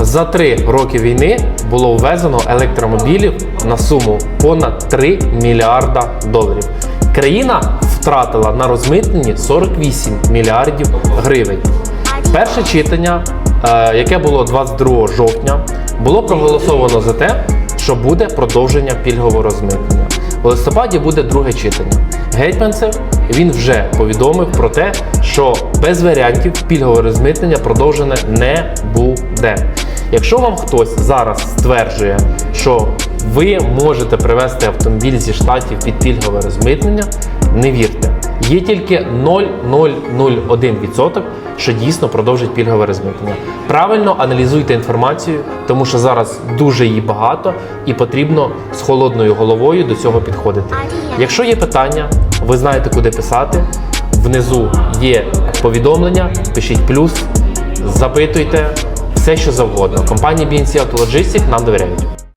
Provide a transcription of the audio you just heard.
За три роки війни було ввезено електромобілів на суму понад 3 мільярда доларів. Країна втратила на розмитненні 48 мільярдів гривень. Перше читання, е, яке було 22 жовтня, було проголосовано за те, що буде продовження пільгового розмитнення. В листопаді буде друге читання. Гетьманцев він вже повідомив про те, що без варіантів пільгове розмитнення продовжене не буде. Якщо вам хтось зараз стверджує, що ви можете привезти автомобіль зі штатів під пільгове розмитнення, не вірте. Є тільки 0,001%, що дійсно продовжить пільгове розмитнення. Правильно аналізуйте інформацію, тому що зараз дуже її багато і потрібно з холодною головою до цього підходити. Якщо є питання, ви знаєте, куди писати. Внизу є повідомлення, пишіть плюс, запитуйте все, що завгодно. Компанія BNC Auto Logistics нам довіряють.